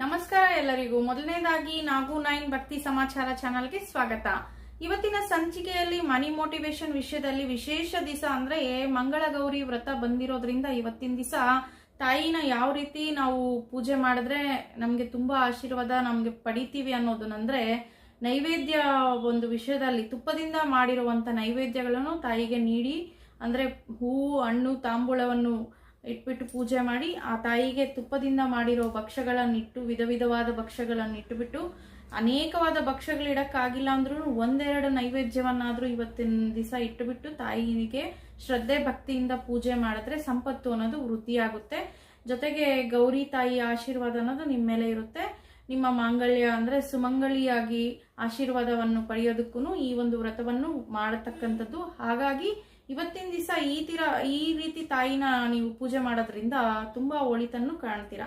ನಮಸ್ಕಾರ ಎಲ್ಲರಿಗೂ. ಮೊದಲನೇದಾಗಿ ನಾಗು ನೈನ್ ಭಕ್ತಿ ಸಮಾಚಾರ ಚಾನಲ್ಗೆ ಸ್ವಾಗತ. ಇವತ್ತಿನ ಸಂಚಿಕೆಯಲ್ಲಿ ಮನಿ ಮೋಟಿವೇಶನ್ ವಿಷಯದಲ್ಲಿ ವಿಶೇಷ ದಿವಸ ಅಂದ್ರೆ ಮಂಗಳ ಗೌರಿ ವ್ರತ ಬಂದಿರೋದ್ರಿಂದ ಇವತ್ತಿನ ದಿವಸ ತಾಯಿನ ಯಾವ ರೀತಿ ನಾವು ಪೂಜೆ ಮಾಡಿದ್ರೆ ನಮಗೆ ತುಂಬಾ ಆಶೀರ್ವಾದ, ನಮಗೆ ಪಡಿತೀವಿ ಅನ್ನೋದನ್ನಂದ್ರೆ ನೈವೇದ್ಯ ಒಂದು ವಿಷಯದಲ್ಲಿ ತುಪ್ಪದಿಂದ ಮಾಡಿರುವಂತ ನೈವೇದ್ಯಗಳನ್ನು ತಾಯಿಗೆ ನೀಡಿ, ಅಂದ್ರೆ ಹೂವು ಹಣ್ಣು, ತಾಂಬೂಲವನ್ನು ಇಟ್ಬಿಟ್ಟು ಪೂಜೆ ಮಾಡಿ ಆ ತಾಯಿಗೆ ತುಪ್ಪದಿಂದ ಮಾಡಿರೋ ಭಕ್ಷ್ಯಗಳನ್ನಿಟ್ಟು, ವಿಧ ವಿಧವಾದ ಭಕ್ಷ್ಯಗಳನ್ನಿಟ್ಟುಬಿಟ್ಟು, ಅನೇಕವಾದ ಭಕ್ಷ್ಯಗಳು ಇಡಕ್ಕಾಗಿಲ್ಲ ಅಂದ್ರೂ ಒಂದೆರಡು ನೈವೇದ್ಯವನ್ನಾದರೂ ಇವತ್ತಿನ ದಿವಸ ಇಟ್ಟುಬಿಟ್ಟು ತಾಯಿಗೆ ಶ್ರದ್ಧೆ ಭಕ್ತಿಯಿಂದ ಪೂಜೆ ಮಾಡಿದ್ರೆ ಸಂಪತ್ತು ಅನ್ನೋದು ವೃದ್ಧಿಯಾಗುತ್ತೆ. ಜೊತೆಗೆ ಗೌರಿ ತಾಯಿಯ ಆಶೀರ್ವಾದ ಅನ್ನೋದು ನಿಮ್ಮ ಮೇಲೆ ಇರುತ್ತೆ. ನಿಮ್ಮ ಮಾಂಗಲ್ಯ ಅಂದ್ರೆ ಸುಮಂಗಲಿಯಾಗಿ ಆಶೀರ್ವಾದವನ್ನು ಪಡೆಯೋದಕ್ಕೂ ಈ ಒಂದು ವ್ರತವನ್ನು ಮಾಡತಕ್ಕಂಥದ್ದು. ಹಾಗಾಗಿ ಇವತ್ತಿನ ದಿವಸ ಈ ತೀರ ಈ ರೀತಿ ತಾಯಿನ ನೀವು ಪೂಜೆ ಮಾಡೋದ್ರಿಂದ ತುಂಬಾ ಒಳಿತನ್ನು ಕಾಣ್ತೀರಾ?